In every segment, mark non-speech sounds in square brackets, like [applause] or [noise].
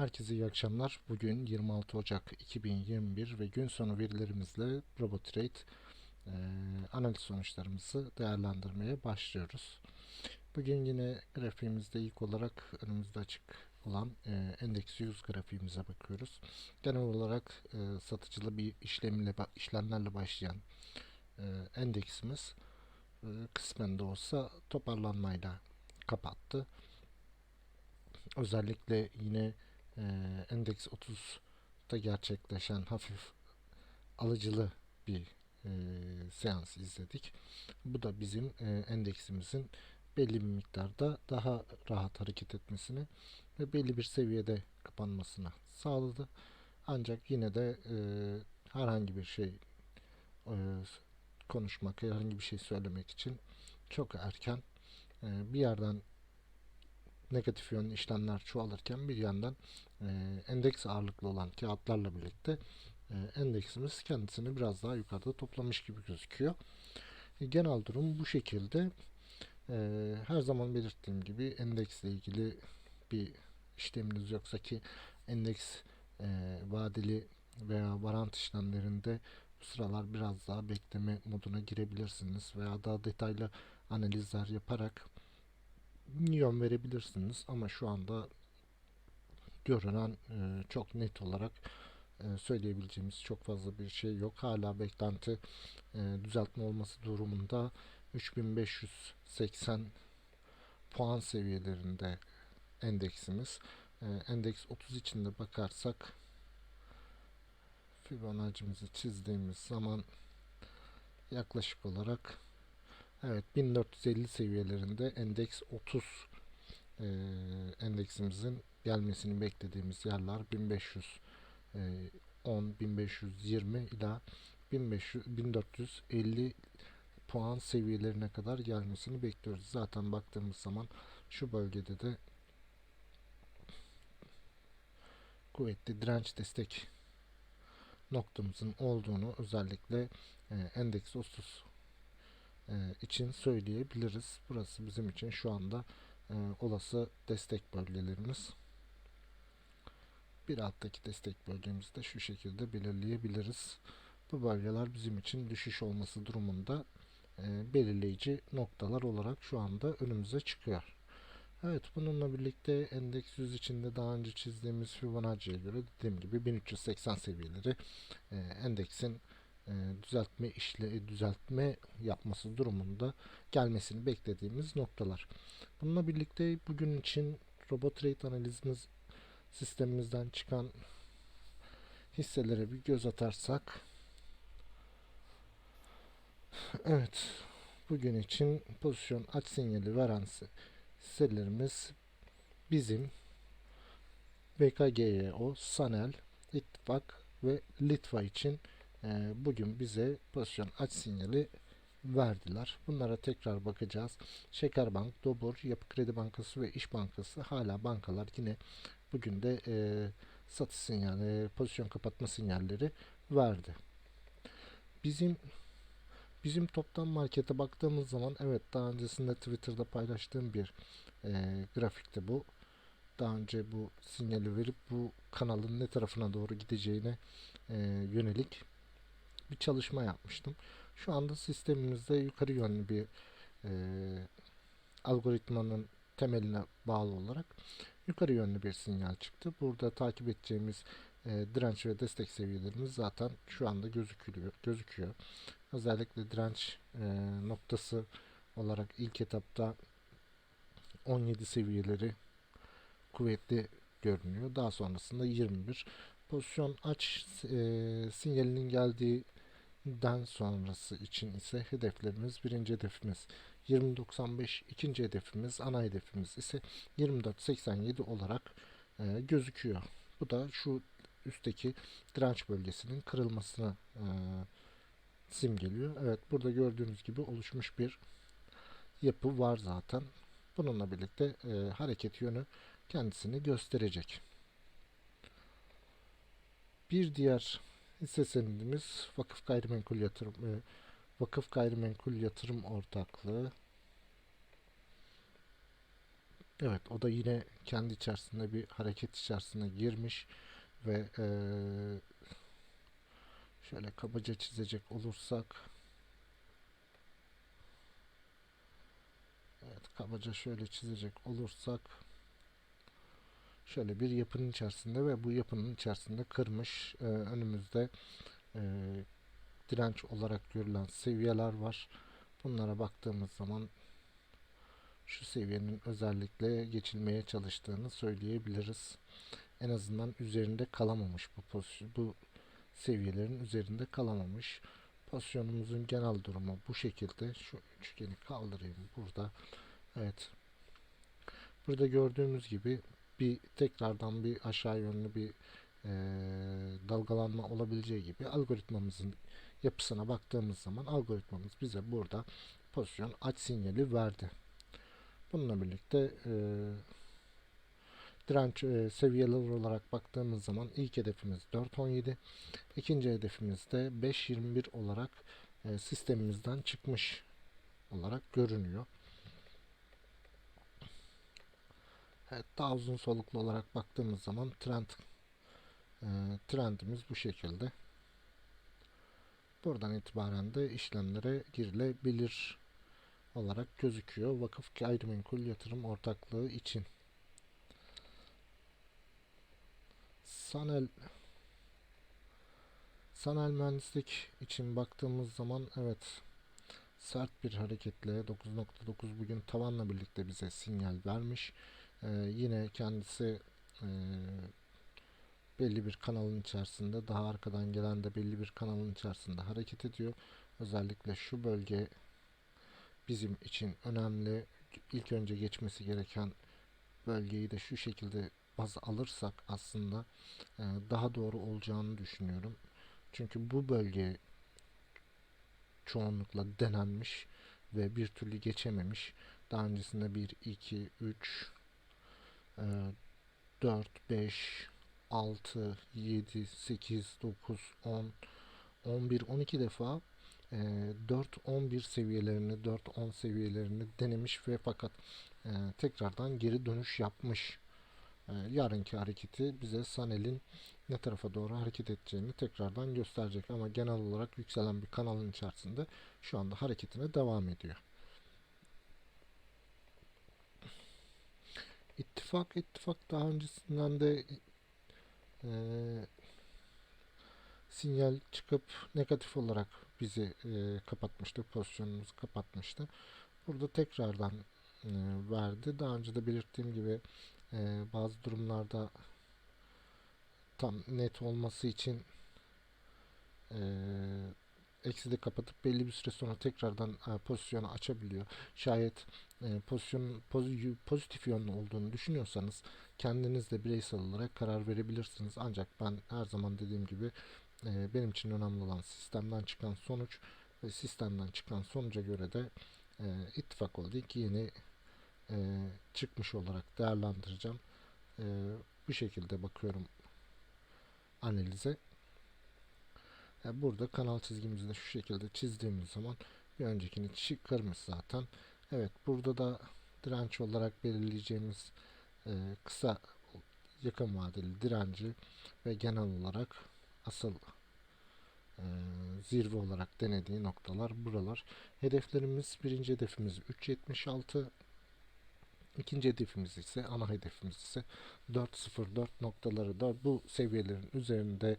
Herkese iyi akşamlar. Bugün 26 Ocak 2021 ve gün sonu verilerimizle RoboTrade e, analiz sonuçlarımızı değerlendirmeye başlıyoruz. Bugün yine grafiğimizde ilk olarak önümüzde açık olan e, endeks 100 grafiğimize bakıyoruz. Genel olarak e, satıcılı bir işlemle işlemlerle başlayan e, endeksimiz e, kısmen de olsa toparlanmayla kapattı. Özellikle yine e, endeks 30'da gerçekleşen hafif alıcılı bir e, seans izledik. Bu da bizim e, endeksimizin belli bir miktarda daha rahat hareket etmesini ve belli bir seviyede kapanmasını sağladı. Ancak yine de e, herhangi bir şey e, konuşmak, herhangi bir şey söylemek için çok erken. E, bir yerden negatif yönlü işlemler çoğalırken bir yandan e, endeks ağırlıklı olan kağıtlarla birlikte e, endeksimiz kendisini biraz daha yukarıda toplamış gibi gözüküyor. E, genel durum bu şekilde. E, her zaman belirttiğim gibi endeksle ilgili bir işleminiz yoksa ki endeks e, vadeli veya varant işlemlerinde bu sıralar biraz daha bekleme moduna girebilirsiniz veya daha detaylı analizler yaparak yön verebilirsiniz ama şu anda görünen e, çok net olarak e, söyleyebileceğimiz çok fazla bir şey yok. Hala beklenti e, düzeltme olması durumunda 3580 puan seviyelerinde endeksimiz. E, endeks 30 içinde bakarsak Fibonacci'mizi çizdiğimiz zaman yaklaşık olarak Evet 1450 seviyelerinde endeks 30 e, endeksimizin gelmesini beklediğimiz yerler 1510 1520 ila 1500 1450 puan seviyelerine kadar gelmesini bekliyoruz. Zaten baktığımız zaman şu bölgede de kuvvetli direnç destek noktamızın olduğunu özellikle e, endeks 30 e, için söyleyebiliriz. Burası bizim için şu anda e, olası destek bölgelerimiz. Bir alttaki destek bölgemizi de şu şekilde belirleyebiliriz. Bu bölgeler bizim için düşüş olması durumunda e, belirleyici noktalar olarak şu anda önümüze çıkıyor. Evet bununla birlikte endeks 100 içinde daha önce çizdiğimiz Fibonacci'ye göre dediğim gibi 1380 seviyeleri e, endeksin e, düzeltme işle düzeltme yapması durumunda gelmesini beklediğimiz noktalar. Bununla birlikte bugün için robot trade analizimiz sistemimizden çıkan hisselere bir göz atarsak Evet bugün için pozisyon aç sinyali veren hisselerimiz bizim BKGYO, Sanel, İttifak ve Litva için e, bugün bize pozisyon aç sinyali verdiler. Bunlara tekrar bakacağız. Şekerbank, Dobur, Yapı Kredi Bankası ve İş Bankası hala bankalar yine bugün de e, satış sinyali, pozisyon kapatma sinyalleri verdi. Bizim bizim toptan markete baktığımız zaman evet daha öncesinde Twitter'da paylaştığım bir e, grafikte bu. Daha önce bu sinyali verip bu kanalın ne tarafına doğru gideceğine e, yönelik bir çalışma yapmıştım. Şu anda sistemimizde yukarı yönlü bir e, algoritmanın temeline bağlı olarak yukarı yönlü bir sinyal çıktı. Burada takip edeceğimiz e, direnç ve destek seviyelerimiz zaten şu anda gözüküyor. gözüküyor. Özellikle direnç e, noktası olarak ilk etapta 17 seviyeleri kuvvetli görünüyor. Daha sonrasında 21 pozisyon aç e, sinyalinin geldiği den sonrası için ise hedeflerimiz birinci hedefimiz 20.95 ikinci hedefimiz ana hedefimiz ise 24.87 olarak e, gözüküyor. Bu da şu üstteki direnç bölgesinin kırılmasına e, simgeliyor. Evet burada gördüğünüz gibi oluşmuş bir yapı var zaten. Bununla birlikte e, hareket yönü kendisini gösterecek. Bir diğer hisse senedimiz Vakıf Gayrimenkul Yatırım e, Vakıf Gayrimenkul Yatırım Ortaklığı. Evet, o da yine kendi içerisinde bir hareket içerisine girmiş ve eee, şöyle kabaca çizecek olursak, evet kabaca şöyle çizecek olursak, şöyle bir yapının içerisinde ve bu yapının içerisinde kırmış eee, önümüzde eee, direnç olarak görülen seviyeler var. Bunlara baktığımız zaman şu seviyenin özellikle geçilmeye çalıştığını söyleyebiliriz. En azından üzerinde kalamamış bu pozisyon, bu seviyelerin üzerinde kalamamış. Pozisyonumuzun genel durumu bu şekilde. Şu üçgeni kaldırayım burada. Evet. Burada gördüğümüz gibi bir tekrardan bir aşağı yönlü bir eee, dalgalanma olabileceği gibi algoritmamızın yapısına baktığımız zaman algoritmamız bize burada pozisyon aç sinyali verdi. Bununla birlikte e, direnç e, seviyeleri olarak baktığımız zaman ilk hedefimiz 4.17, ikinci hedefimiz de 5.21 olarak e, sistemimizden çıkmış olarak görünüyor. Evet, daha uzun soluklu olarak baktığımız zaman trend e, trendimiz bu şekilde. Buradan itibaren de işlemlere girilebilir olarak gözüküyor. Vakıf Gayrimenkul Yatırım Ortaklığı için. Sanel Sanel mühendislik için baktığımız zaman evet sert bir hareketle 9.9 bugün tavanla birlikte bize sinyal vermiş. Ee, yine kendisi e, belli bir kanalın içerisinde daha arkadan gelen de belli bir kanalın içerisinde hareket ediyor. Özellikle şu bölge bizim için önemli. İlk önce geçmesi gereken bölgeyi de şu şekilde baz alırsak aslında e, daha doğru olacağını düşünüyorum. Çünkü bu bölge çoğunlukla denenmiş ve bir türlü geçememiş. Daha öncesinde 1, 2, 3, 4, 5, 6, 7, 8, 9, 10, 11, 12 defa e, 4-11 seviyelerini 4-10 seviyelerini denemiş ve fakat e, tekrardan geri dönüş yapmış. E, yarınki hareketi bize Sanel'in ne tarafa doğru hareket edeceğini tekrardan gösterecek ama genel olarak yükselen bir kanalın içerisinde şu anda hareketine devam ediyor. İttifak ittifak daha öncesinden de e, sinyal çıkıp negatif olarak bizi e, kapatmıştı, pozisyonumuzu kapatmıştı. Burada tekrardan e, verdi. Daha önce de belirttiğim gibi e, bazı durumlarda tam net olması için e, ekside kapatıp belli bir süre sonra tekrardan e, pozisyonu açabiliyor. Şayet e, pozisyon poz- pozitif yönlü olduğunu düşünüyorsanız kendiniz de bireysel olarak karar verebilirsiniz. Ancak ben her zaman dediğim gibi e, benim için önemli olan sistemden çıkan sonuç ve sistemden çıkan sonuca göre de e, ittifak holding yeni e, çıkmış olarak değerlendireceğim. E, bu şekilde bakıyorum analize. Burada kanal çizgimizi de şu şekilde çizdiğimiz zaman bir öncekini çıkarmış zaten. Evet burada da direnç olarak belirleyeceğimiz e, kısa yakın vadeli direnci ve genel olarak asıl e, zirve olarak denediği noktalar buralar. Hedeflerimiz birinci hedefimiz 3.76 ikinci hedefimiz ise ana hedefimiz ise 4.04 noktaları da bu seviyelerin üzerinde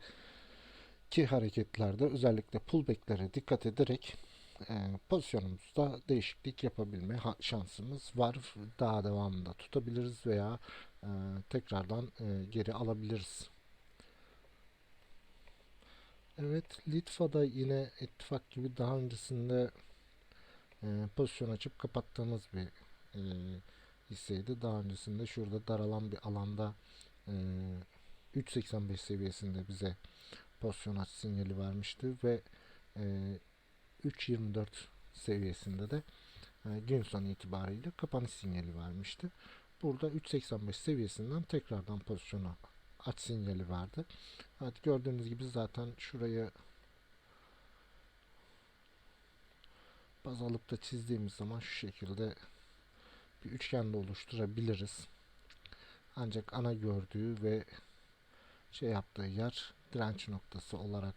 ki hareketlerde özellikle pullback'lere dikkat ederek e, pozisyonumuzda değişiklik yapabilme şansımız var. Daha devamında tutabiliriz veya e, tekrardan e, geri alabiliriz. Evet, Litva'da yine ittifak gibi daha öncesinde e, pozisyon açıp kapattığımız bir e, hisseydi. Daha öncesinde şurada daralan bir alanda e, 3.85 seviyesinde bize pozisyon aç sinyali vermişti ve e, 3.24 seviyesinde de e, gün sonu itibariyle kapanış sinyali vermişti. Burada 3.85 seviyesinden tekrardan pozisyonu aç sinyali verdi. Evet gördüğünüz gibi zaten şurayı baz alıp da çizdiğimiz zaman şu şekilde bir üçgen de oluşturabiliriz. Ancak ana gördüğü ve şey yaptığı yer direnç noktası olarak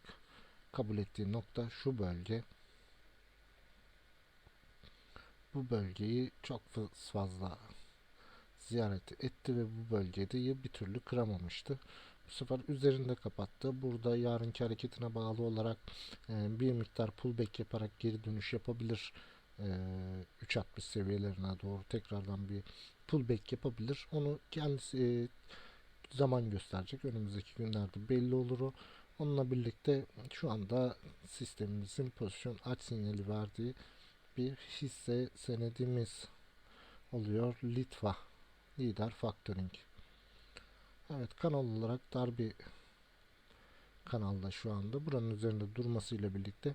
kabul ettiği nokta şu bölge. Bu bölgeyi çok fazla ziyaret etti ve bu bölgede bir türlü kıramamıştı. Bu sefer üzerinde kapattı. Burada yarınki hareketine bağlı olarak e, bir miktar pullback yaparak geri dönüş yapabilir. E, 3.60 seviyelerine doğru tekrardan bir pullback yapabilir. Onu kendisi e, zaman gösterecek. Önümüzdeki günlerde belli olur o. Onunla birlikte şu anda sistemimizin pozisyon aç sinyali verdiği bir hisse senedimiz oluyor. Litva Lider Factoring. Evet kanal olarak dar bir kanalda şu anda. Buranın üzerinde durmasıyla birlikte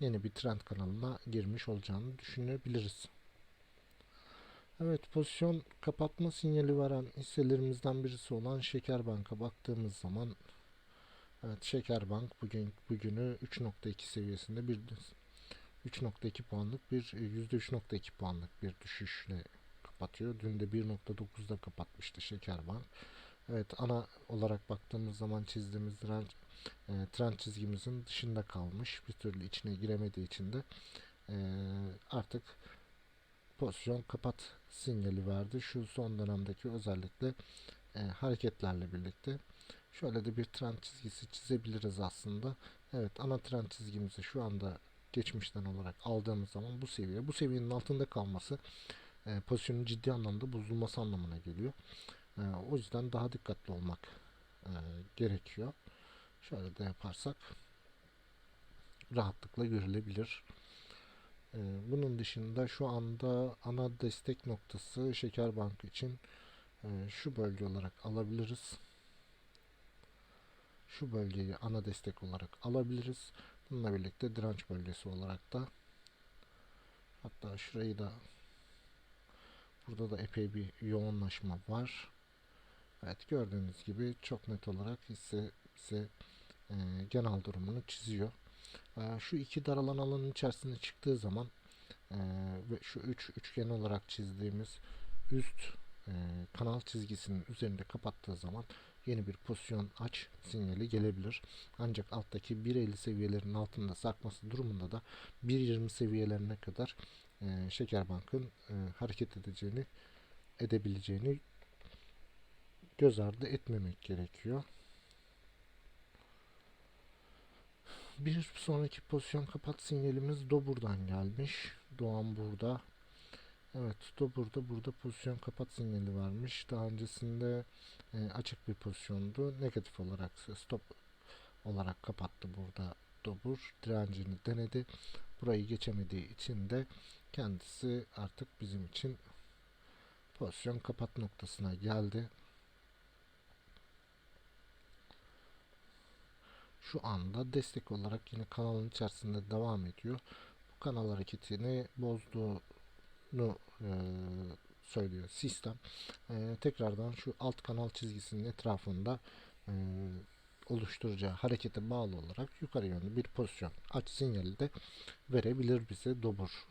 yeni bir trend kanalına girmiş olacağını düşünebiliriz. Evet pozisyon kapatma sinyali veren hisselerimizden birisi olan Şekerbank'a baktığımız zaman Evet Şekerbank bugün bugünü 3.2 seviyesinde bir 3.2 puanlık bir %3.2 puanlık bir düşüşle kapatıyor. Dün de 1.9'da kapatmıştı Şekerbank. Evet ana olarak baktığımız zaman çizdiğimiz trend, e, trend çizgimizin dışında kalmış. Bir türlü içine giremediği için de e, artık pozisyon kapat sinyali verdi. Şu son dönemdeki özellikle e, hareketlerle birlikte. Şöyle de bir trend çizgisi çizebiliriz aslında. Evet ana trend çizgimizi şu anda geçmişten olarak aldığımız zaman bu seviye, bu seviyenin altında kalması e, pozisyonun ciddi anlamda bozulması anlamına geliyor. E, o yüzden daha dikkatli olmak e, gerekiyor. Şöyle de yaparsak rahatlıkla görülebilir. E, bunun dışında şu anda ana destek noktası Şekerbank için e, şu bölge olarak alabiliriz. Şu bölgeyi ana destek olarak alabiliriz. Bununla birlikte direnç bölgesi olarak da hatta şurayı da burada da epey bir yoğunlaşma var. Evet gördüğünüz gibi çok net olarak hisse bize e, genel durumunu çiziyor. E, şu iki daralan alanın içerisine çıktığı zaman e, ve şu üç üçgen olarak çizdiğimiz üst e, kanal çizgisinin üzerinde kapattığı zaman yeni bir pozisyon aç sinyali gelebilir. Ancak alttaki 1.50 seviyelerinin altında sarkması durumunda da 1.20 seviyelerine kadar e, Şekerbank'ın e, hareket edeceğini edebileceğini göz ardı etmemek gerekiyor. Bir sonraki pozisyon kapat sinyalimiz Dobur'dan gelmiş. Doğan burada. Evet Dobur'da burada pozisyon kapat sinyali vermiş. Daha öncesinde e, açık bir pozisyondu. Negatif olarak stop olarak kapattı burada Dobur. Direncini denedi. Burayı geçemediği için de kendisi artık bizim için pozisyon kapat noktasına geldi. Şu anda destek olarak yine kanalın içerisinde devam ediyor. Bu kanal hareketini bozduğunu e, söylüyor sistem. E, tekrardan şu alt kanal çizgisinin etrafında e, oluşturacağı harekete bağlı olarak yukarı yönlü bir pozisyon aç sinyali de verebilir bize dobur.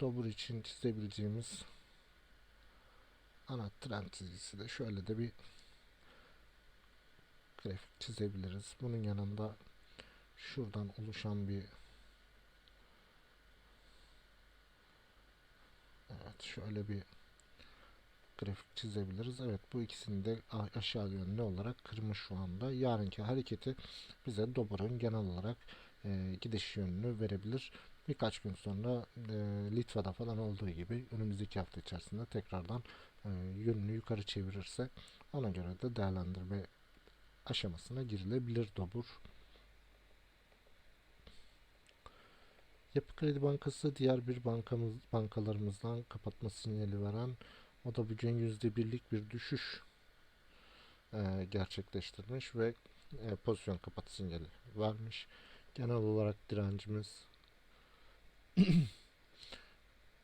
Dobur için çizebileceğimiz ana trend çizgisi de şöyle de bir grafik çizebiliriz. Bunun yanında şuradan oluşan bir Evet şöyle bir grafik çizebiliriz. Evet bu ikisini de aşağı yönlü olarak kırmış şu anda. Yarınki hareketi bize Dober'ın genel olarak e, gidiş yönünü verebilir. Birkaç gün sonra e, Litva'da falan olduğu gibi önümüzdeki hafta içerisinde tekrardan e, yönünü yukarı çevirirse ona göre de değerlendirme aşamasına girilebilir Dobur. Yapı Kredi Bankası diğer bir bankamız bankalarımızdan kapatma sinyali veren o da bugün yüzde birlik bir düşüş e, gerçekleştirmiş ve e, pozisyon kapat sinyali vermiş. Genel olarak direncimiz [clears throat]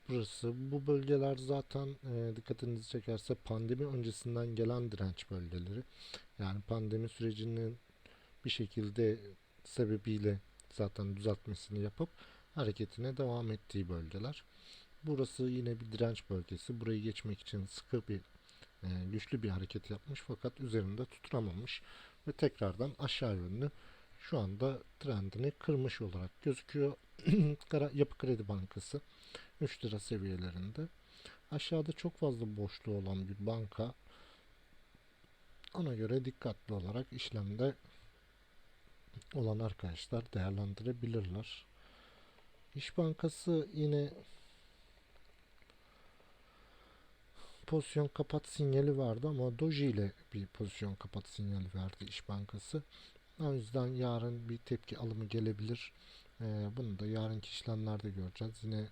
burası. Bu bölgeler zaten e, dikkatinizi çekerse pandemi öncesinden gelen direnç bölgeleri. Yani pandemi sürecinin bir şekilde sebebiyle zaten düzeltmesini yapıp hareketine devam ettiği bölgeler. Burası yine bir direnç bölgesi. Burayı geçmek için sıkı bir e, güçlü bir hareket yapmış fakat üzerinde tutunamamış ve tekrardan aşağı yönlü şu anda trendini kırmış olarak gözüküyor. [clears throat] Yapı Kredi Bankası 3 lira seviyelerinde. Aşağıda çok fazla boşluğu olan bir banka. Ona göre dikkatli olarak işlemde olan arkadaşlar değerlendirebilirler. İş Bankası yine pozisyon kapat sinyali vardı ama Doji ile bir pozisyon kapat sinyali verdi İş Bankası. O yüzden yarın bir tepki alımı gelebilir. Ee, bunu da yarınki işlemlerde göreceğiz. Yine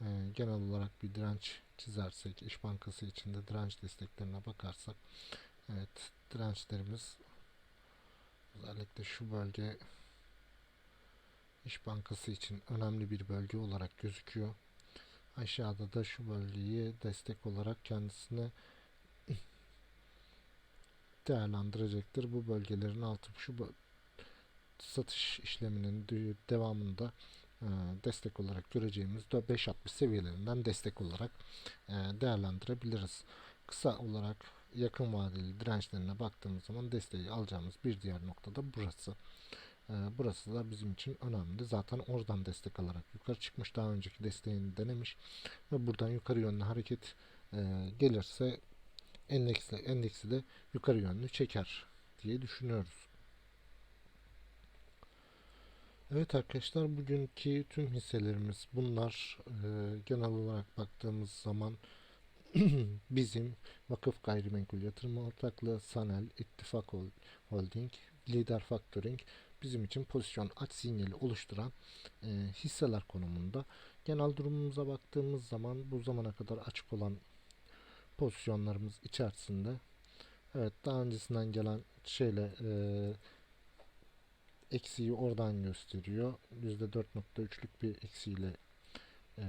e, genel olarak bir direnç çizersek, İş Bankası içinde direnç desteklerine bakarsak, evet dirençlerimiz özellikle şu bölge İş Bankası için önemli bir bölge olarak gözüküyor. Aşağıda da şu bölgeyi destek olarak kendisine [laughs] değerlendirecektir. Bu bölgelerin altı şu satış işleminin devamında e, destek olarak göreceğimiz 5.60 seviyelerinden destek olarak e, değerlendirebiliriz. Kısa olarak yakın vadeli dirençlerine baktığımız zaman desteği alacağımız bir diğer nokta da burası. E, burası da bizim için önemli. Zaten oradan destek alarak yukarı çıkmış. Daha önceki desteğini denemiş ve buradan yukarı yönlü hareket e, gelirse endeksi, endeksi de yukarı yönlü çeker diye düşünüyoruz. Evet arkadaşlar bugünkü tüm hisselerimiz bunlar. Ee, genel olarak baktığımız zaman [clears throat] bizim Vakıf Gayrimenkul Yatırım Ortaklığı, Sanel, İttifak Hol- Holding, Lider Factoring bizim için pozisyon aç sinyali oluşturan e, hisseler konumunda. Genel durumumuza baktığımız zaman bu zamana kadar açık olan pozisyonlarımız içerisinde evet daha öncesinden gelen şeyle e, eksiği oradan gösteriyor. %4.3'lük bir eksiğiyle e,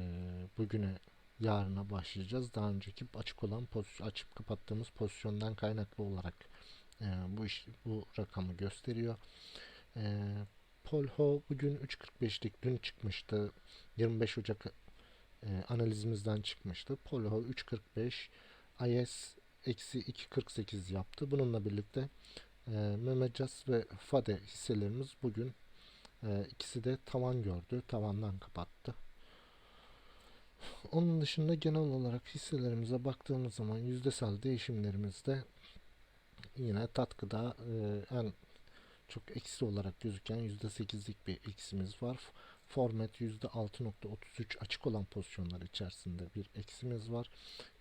bugüne yarına başlayacağız. Daha önceki açık olan pozisyon açıp kapattığımız pozisyondan kaynaklı olarak e, bu iş bu rakamı gösteriyor. E, Polho bugün 3.45'lik dün çıkmıştı. 25 Ocak e, analizimizden çıkmıştı. Polho 3.45 IS eksi 2.48 yaptı. Bununla birlikte e, Memecas ve Fade hisselerimiz bugün e, ikisi de tavan gördü. Tavandan kapattı. Onun dışında genel olarak hisselerimize baktığımız zaman yüzdesel değişimlerimizde yine Tatkı'da e, en çok eksi olarak gözüken %8'lik bir eksimiz var. Format %6.33 açık olan pozisyonlar içerisinde bir eksimiz var.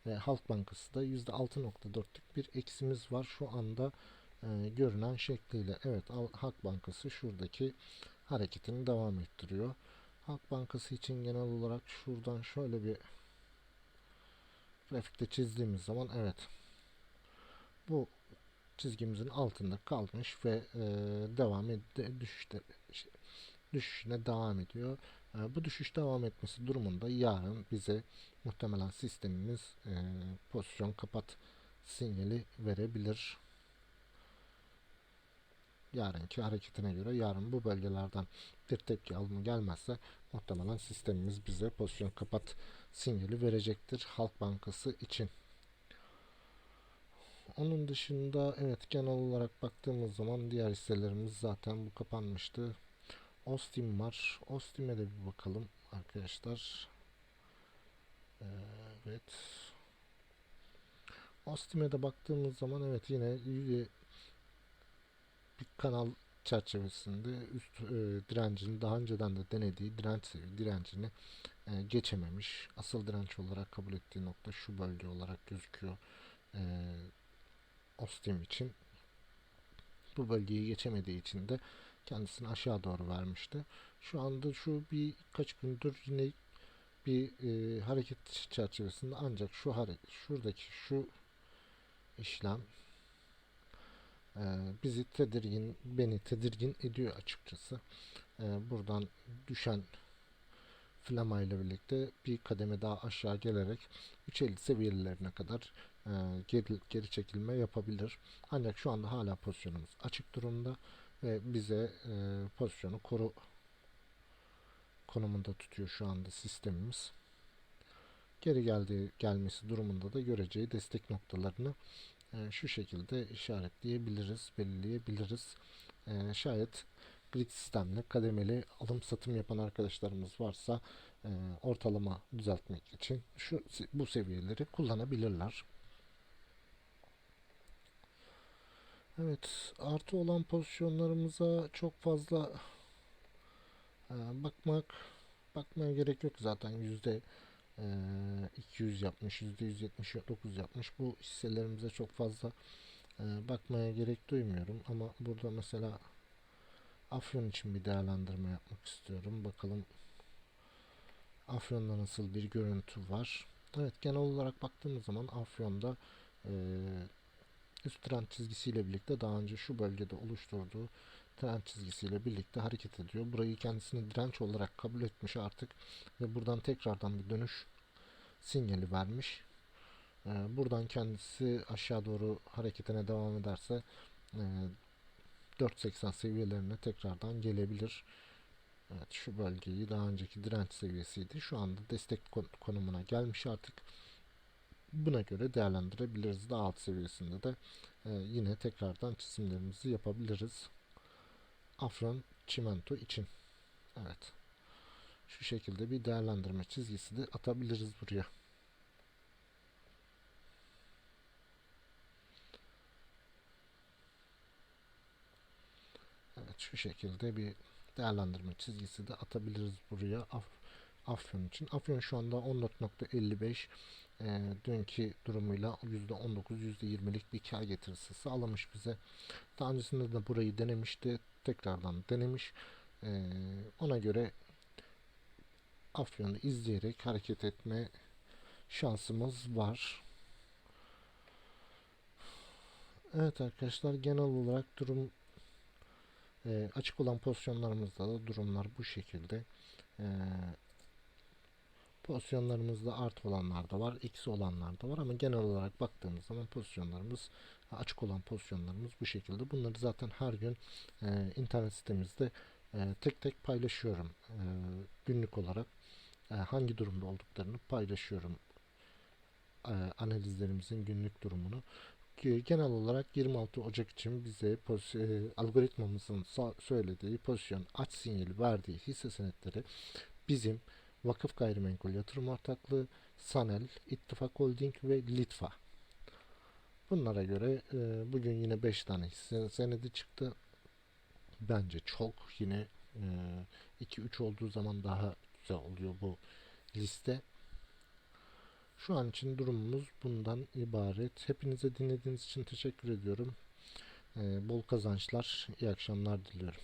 Ve Halk Bankası da %6.4'lük bir eksimiz var. Şu anda e, görünen şekliyle. Evet Al- Halk Bankası şuradaki hareketini devam ettiriyor. Halk Bankası için genel olarak şuradan şöyle bir grafikte çizdiğimiz zaman evet bu çizgimizin altında kalmış ve e, devam ed düşüşte düşüşüne devam ediyor. E, bu düşüş devam etmesi durumunda yarın bize muhtemelen sistemimiz e, pozisyon kapat sinyali verebilir. Yarınki hareketine göre yarın bu bölgelerden bir tepki alımı gelmezse muhtemelen sistemimiz bize pozisyon kapat sinyali verecektir Halk Bankası için. Onun dışında evet genel olarak baktığımız zaman diğer hisselerimiz zaten bu kapanmıştı. Ostim var. Ostim'e de bir bakalım arkadaşlar. Evet. Ostim'e de baktığımız zaman evet yine bir kanal çerçevesinde üst e, direncini daha önceden de denediği direnç direncini e, geçememiş. Asıl direnç olarak kabul ettiği nokta şu bölge olarak gözüküyor. E, Ostim için. Bu bölgeyi geçemediği için de kendisini aşağı doğru vermişti. Şu anda şu birkaç gündür yine bir e, hareket çerçevesinde ancak şu hareket şuradaki şu işlem e, bizi tedirgin beni tedirgin ediyor açıkçası. E, buradan düşen flama ile birlikte bir kademe daha aşağı gelerek 3.50 seviyelerine kadar e, geri, geri çekilme yapabilir. Ancak şu anda hala pozisyonumuz açık durumda ve bize e, pozisyonu koru konumunda tutuyor şu anda sistemimiz. Geri geldiği gelmesi durumunda da göreceği destek noktalarını e, şu şekilde işaretleyebiliriz, belirleyebiliriz. Şayet grid sistemle kademeli alım satım yapan arkadaşlarımız varsa ortalama düzeltmek için şu bu seviyeleri kullanabilirler. Evet, artı olan pozisyonlarımıza çok fazla e, bakmak bakmaya gerek yok zaten yüzde e, 200 yapmış, yüzde 179 yapmış. Bu hisselerimize çok fazla e, bakmaya gerek duymuyorum ama burada mesela Afyon için bir değerlendirme yapmak istiyorum. Bakalım Afyon'da nasıl bir görüntü var. Evet genel olarak baktığımız zaman Afyon'da e, üst trend çizgisiyle birlikte daha önce şu bölgede oluşturduğu trend çizgisiyle birlikte hareket ediyor. Burayı kendisini direnç olarak kabul etmiş artık ve buradan tekrardan bir dönüş sinyali vermiş. E, buradan kendisi aşağı doğru hareketine devam ederse e, 4.80 seviyelerine tekrardan gelebilir. Evet şu bölgeyi daha önceki direnç seviyesiydi. Şu anda destek konumuna gelmiş artık. Buna göre değerlendirebiliriz. Daha alt seviyesinde de e, yine tekrardan çizimlerimizi yapabiliriz. Afyon çimento için. Evet. Şu şekilde bir değerlendirme çizgisi de atabiliriz buraya. Evet şu şekilde bir değerlendirme çizgisi de atabiliriz buraya Af Afyon için. Afyon şu anda 14.55 e, dünkü durumuyla %19 %20'lik bir kar getirisi sağlamış bize. Daha öncesinde de burayı denemişti. Tekrardan denemiş. E, ona göre Afyon'u izleyerek hareket etme şansımız var. Evet arkadaşlar genel olarak durum e, açık olan pozisyonlarımızda da durumlar bu şekilde. E, pozisyonlarımızda artı olanlar da var, eksi olanlar da var ama genel olarak baktığımız zaman pozisyonlarımız açık olan pozisyonlarımız bu şekilde. Bunları zaten her gün e, internet sitemizde e, tek tek paylaşıyorum. E, günlük olarak e, hangi durumda olduklarını paylaşıyorum. E, analizlerimizin günlük durumunu genel olarak 26 Ocak için bize e, algoritmamızın söylediği pozisyon aç sinyali verdiği hisse senetleri bizim Vakıf Gayrimenkul Yatırım Ortaklığı, Sanel, İttifak Holding ve Litfa. Bunlara göre e, bugün yine 5 tane hisse senedi çıktı. Bence çok yine 2-3 e, olduğu zaman daha güzel oluyor bu liste. Şu an için durumumuz bundan ibaret. Hepinize dinlediğiniz için teşekkür ediyorum. Ee, bol kazançlar, iyi akşamlar diliyorum.